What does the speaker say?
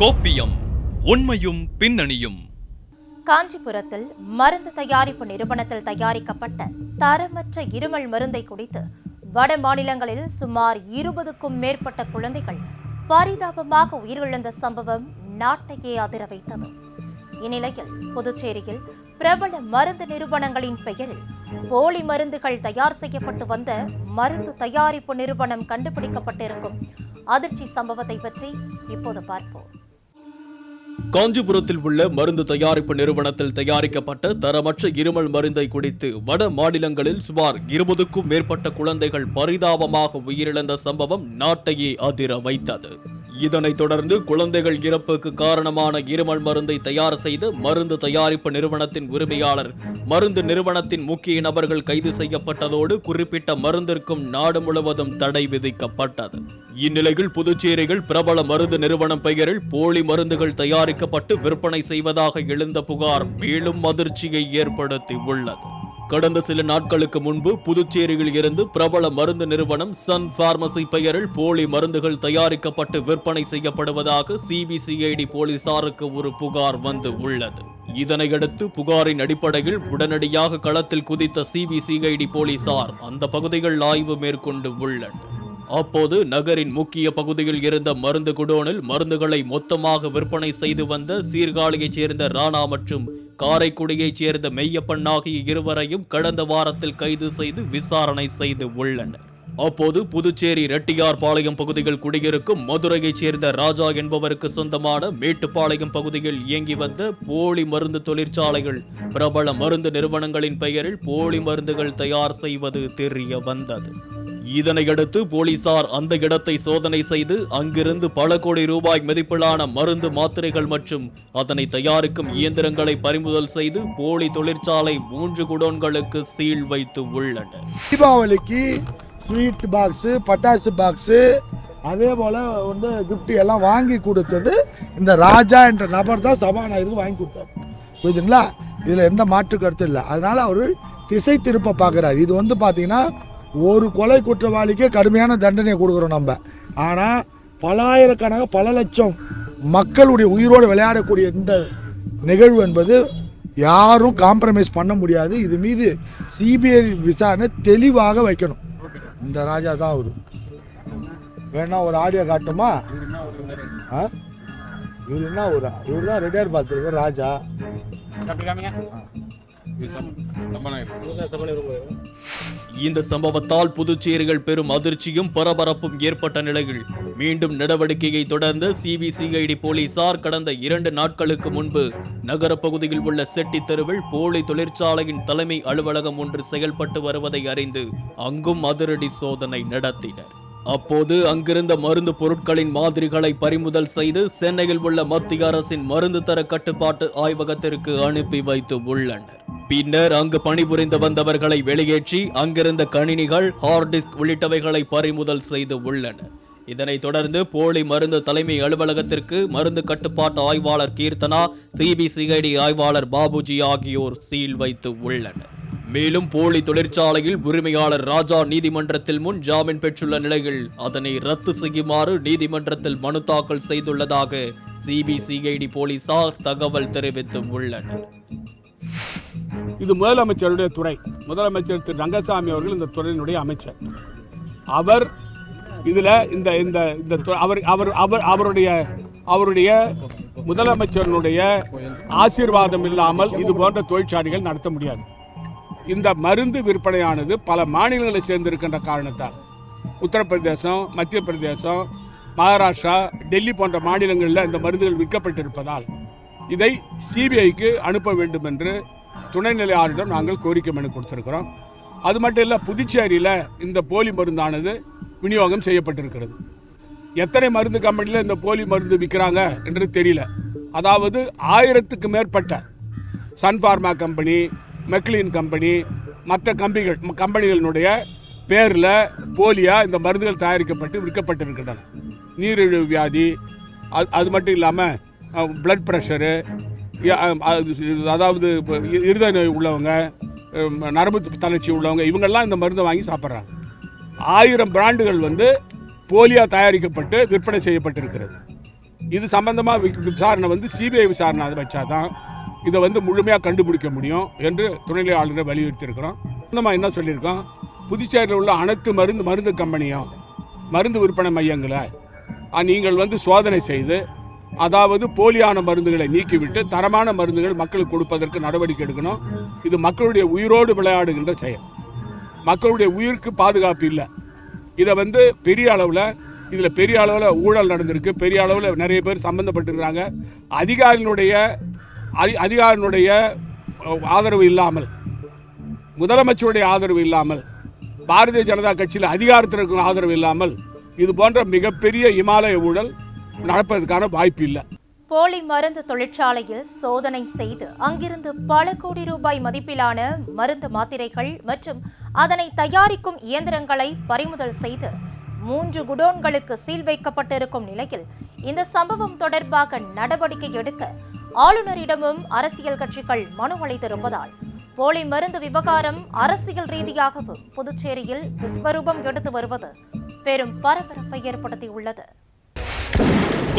கோப்பியம் உண்மையும் பின்னணியும். காஞ்சிபுரத்தில் மருந்து தயாரிப்பு நிறுவனத்தில் தயாரிக்கப்பட்ட தரமற்ற இருமல் மருந்தை குடித்து வட மாநிலங்களில் சுமார் இருபதுக்கும் மேற்பட்ட குழந்தைகள் பரிதாபமாக உயிரிழந்த சம்பவம் நாட்டையே அதிர வைத்தது. இந்நிலையில் புதுச்சேரியில் பிரபல மருந்து நிறுவனங்களின் பெயரில் போலி மருந்துகள் தயார் செய்யப்பட்டு வந்த மருந்து தயாரிப்பு நிறுவனம் கண்டுபிடிக்கப்பட்டிருக்கும் அதிர்ச்சி சம்பவத்தை பற்றி இப்போது பார்ப்போம். காஞ்சிபுரத்தில் உள்ள மருந்து தயாரிப்பு நிறுவனத்தில் தயாரிக்கப்பட்ட தரமற்ற இருமல் மருந்தை குடித்து வட மாநிலங்களில் சுமார் இருபதுக்கும் மேற்பட்ட குழந்தைகள் பரிதாபமாக உயிரிழந்த சம்பவம் நாட்டையே அதிர வைத்தது. இதனைத் தொடர்ந்து குழந்தைகள் இறப்புக்கு காரணமான இருமல் மருந்தை தயார் செய்த மருந்து தயாரிப்பு நிறுவனத்தின் உரிமையாளர் மருந்து நிறுவனத்தின் முக்கிய நபர்கள் கைது செய்யப்பட்டதோடு குறிப்பிட்ட மருந்திற்கும் நாடு முழுவதும் தடை விதிக்கப்பட்டது. இந்நிலையில் புதுச்சேரியில் பிரபல மருந்து நிறுவனம் பெயரில் போலி மருந்துகள் தயாரிக்கப்பட்டு விற்பனை செய்வதாக எழுந்த புகார் மேலும் அதிர்ச்சியை ஏற்படுத்தி உள்ளது கடந்த சில நாட்களுக்கு முன்பு புதுச்சேரியில் இருந்து பிரபல மருந்து நிறுவனம் சன் பார்மசி பெயரில் போலி மருந்துகள் தயாரிக்கப்பட்டு விற்பனை செய்யப்படுவதாக சிபிசிஐடி போலீசாருக்கு ஒரு புகார் வந்து உள்ளது. இதனையடுத்து புகாரின் அடிப்படையில் உடனடியாக களத்தில் குதித்த சிபிசிஐடி போலீசார் அந்த பகுதிகள் ஆய்வு மேற்கொண்டு உள்ளனர். அப்போது நகரின் முக்கிய பகுதியில் இருந்த மருந்து குடோனில் மருந்துகளை மொத்தமாக விற்பனை செய்து வந்த சீர்காழியைச் சேர்ந்த ராணா மற்றும் காரைக்குடியைச் சேர்ந்த மெய்யப்பன் ஆகிய இருவரையும் கடந்த வாரத்தில் கைது செய்து விசாரணை செய்து உள்ளனர். அப்போது புதுச்சேரி ரெட்டியார்பாளையம் பகுதியில் குடியிருக்கும் மதுரையைச் சேர்ந்த ராஜா என்பவருக்கு சொந்தமான மேட்டுப்பாளையம் பகுதியில் இயங்கி வந்த போலி மருந்து தொழிற்சாலைகள் பிரபல மருந்து நிறுவனங்களின் பெயரில் போலி மருந்துகள் தயார் செய்வது தெரிய வந்தது. இதனையடுத்து போலீசார் அந்த இடத்தை சோதனை செய்து அங்கிருந்து பல கோடி ரூபாய் மதிப்பிலான மருந்து மாத்திரைகள் மற்றும் அதனை தயாரிக்கும் இயந்திரங்களை பறிமுதல் செய்து போலி தொழிற்சாலை மூன்று குடோன்களுக்கு சீல் வைத்து உள்ளனர். தீபாவளிக்கு ஸ்வீட் பாக்ஸு பட்டாசு பாக்ஸு அதே போல் வந்து கிஃப்ட் எல்லாம் வாங்கி கொடுத்தது இந்த ராஜா என்ற நபர் தான் சபாநாயகருக்கு வாங்கி கொடுத்தார். புரியுதுங்களா? இதில் எந்த மாற்று கருத்து இல்லை. அதனால் அவர் திசை திருப்ப பார்க்குறார். இது வந்து பார்த்தீங்கன்னா ஒரு கொலை குற்றவாளிக்கே கடுமையான தண்டனையை கொடுக்குறோம் நம்ம. ஆனால் பலாயிரக்கணக்காக பல லட்சம் மக்களுடைய உயிரோடு விளையாடக்கூடிய இந்த நிகழ்வு என்பது யாரும் காம்ப்ரமைஸ் பண்ண முடியாது. இது மீது சிபிஐ விசாரணை தெளிவாக வைக்கணும். இந்த ராஜா தான் அவரு. வேணா ஒரு ஆடியோ காட்டுமா? ஆ? இவர் என்ன ஒரு இவர் தான் ரெடியார் பார்த்துருக்க ராஜா இந்த சம்பவத்தால் புதுச்சேரிகள் பெரும் அதிர்ச்சியும் பரபரப்பும் ஏற்பட்ட நிலையில் மீண்டும் நடவடிக்கையை தொடர்ந்து சிபிசிஐடி போலீசார் கடந்த இரண்டு நாட்களுக்கு முன்பு நகர பகுதியில் உள்ள செட்டி தெருவில் போலி தொழிற்சாலையின் தலைமை அலுவலகம் ஒன்று செயல்பட்டு வருவதை அறிந்து அங்கும் அதிரடி சோதனை நடத்தினர். அப்போது அங்கிருந்த மருந்து பொருட்களின் மாதிரிகளை பறிமுதல் செய்து சென்னையில் உள்ள மத்திய அரசின் மருந்து தர கட்டுப்பாட்டு ஆய்வகத்திற்கு அனுப்பி வைத்து உள்ளனர். பின்னர் அங்கு பணிபுரிந்து வந்தவர்களை வெளியேற்றி அங்கிருந்த கணினிகள் ஹார்ட் டிஸ்க் உள்ளிட்டவைகளை பறிமுதல் செய்து உள்ளனர். இதனைத் தொடர்ந்து போலி மருந்து தலைமை அலுவலகத்திற்கு மருந்து கட்டுப்பாட்டு ஆய்வாளர் கீர்த்தனா சிபிசிஐடி ஆய்வாளர் பாபுஜி ஆகியோர் சீல் வைத்து உள்ளனர். மேலும் போலி தொழிற்சாலையில் உரிமையாளர் ராஜா நீதிமன்றத்தில் முன் ஜாமீன் பெற்றுள்ள நிலையில் அதனை ரத்து செய்யுமாறு நீதிமன்றத்தில் மனு தாக்கல் செய்துள்ளதாக சிபிசிஐடி போலீசார் தகவல் தெரிவித்து உள்ளனர். இது முதலமைச்சருடைய துறை. முதலமைச்சர் திரு ரங்கசாமி அவர்கள் இந்த துறையினுடைய அமைச்சர். அவர் இதில் இந்த இந்த இந்த து- அவர் அவர் அவர் அவருடைய அவருடைய முதலமைச்சருடைய ஆசீர்வாதம் இல்லாமல் இது போன்ற தொழிற்சாலைகள் நடத்த முடியாது. இந்த மருந்து விற்பனையானது பல மாநிலங்களை சேர்ந்திருக்கின்ற காரணத்தால். உத்தரப்பிரதேசம் மத்திய பிரதேசம் மகாராஷ்டிரா டெல்லி போன்ற மாநிலங்களில் இந்த மருந்துகள் விற்கப்பட்டிருப்பதால் இதை சிபிஐக்கு அனுப்ப வேண்டும் என்று துணைநிலை ஆளுநரிடம் நாங்கள் கோரிக்கை மனு கொடுத்துருக்கிறோம். அது மட்டும் இல்லை புதுச்சேரியில் இந்த போலி மருந்தானது விநியோகம் செய்யப்பட்டிருக்கிறது. எத்தனை மருந்து கம்பெனியில் இந்த போலி மருந்து விற்கிறாங்க என்று தெரியல. அதாவது ஆயிரத்துக்கு மேற்பட்ட சன் ஃபார்மா கம்பெனி மெக்லின் கம்பெனி மற்ற கம்பிகள் கம்பெனிகளினுடைய பேரில் போலியாக இந்த மருந்துகள் தயாரிக்கப்பட்டு விற்கப்பட்டிருக்கின்றன. நீரிழிவு வியாதி அது அது மட்டும் இல்லாமல் ப்ளட் ப்ரெஷரு அதாவது இருதய நோய் உள்ளவங்க நரம்பு தளர்ச்சி உள்ளவங்க இவங்கெல்லாம் இந்த மருந்தை வாங்கி சாப்பிட்றாங்க. ஆயிரம் பிராண்டுகள் வந்து போலியா தயாரிக்கப்பட்டு விற்பனை செய்யப்பட்டிருக்கிறது. இது சம்பந்தமாக விசாரணை வந்து சிபிஐ விசாரணை அதை வச்சாதான் இதை வந்து முழுமையாக கண்டுபிடிக்க முடியும் என்று துணைநிலை ஆளுநரை வலியுறுத்தியிருக்கிறோம். நம்ம என்ன சொல்லியிருக்கோம்? புதுச்சேரியில் உள்ள அனைத்து மருந்து மருந்து கம்பெனியும் மருந்து விற்பனை மையங்களை நீங்கள் வந்து சோதனை செய்து அதாவது போலியான மருந்துகளை நீக்கிவிட்டு தரமான மருந்துகள் மக்களுக்கு கொடுப்பதற்கு நடவடிக்கை எடுக்கணும். இது மக்களுடைய உயிரோடு விளையாடுகின்ற செயல். மக்களுடைய உயிருக்கு பாதுகாப்பு இல்லை. இதை வந்து பெரிய அளவில் இதில் பெரிய அளவில் ஊழல் நடந்திருக்கு. பெரிய அளவில் நிறைய பேர் சம்மந்தப்பட்டிருக்கிறாங்க அதிகாரிகளுடைய அதி அதிகாரினுடைய ஆதரவு இல்லாமல் முதலமைச்சருடைய ஆதரவு இல்லாமல் பாரதிய ஜனதா கட்சியில் அதிகாரத்திற்கு ஆதரவு இல்லாமல் இது போன்ற மிகப்பெரிய இமாலய ஊழல் நடப்பதற்கான வாய்ப்பு இல்லை. போலி மருந்து தொழிற்சாலையில் சோதனை செய்து அங்கிருந்து பல கோடி ரூபாய் மதிப்பிலான மருந்து மாத்திரைகள் மற்றும் அதனை தயாரிக்கும் இயந்திரங்களை பறிமுதல் செய்து மூன்று குடோன்களுக்கு சீல் வைக்கப்பட்டிருக்கும் நிலையில் இந்த சம்பவம் தொடர்பாக நடவடிக்கை எடுக்க ஆளுநரிடமும் அரசியல் கட்சிகள் மனு அளித்திருப்பதால் போலி மருந்து விவகாரம் அரசியல் ரீதியாகவும் புதுச்சேரியில் விஸ்வரூபம் எடுத்து வருவது பெரும் பரபரப்பை ஏற்படுத்தியுள்ளது.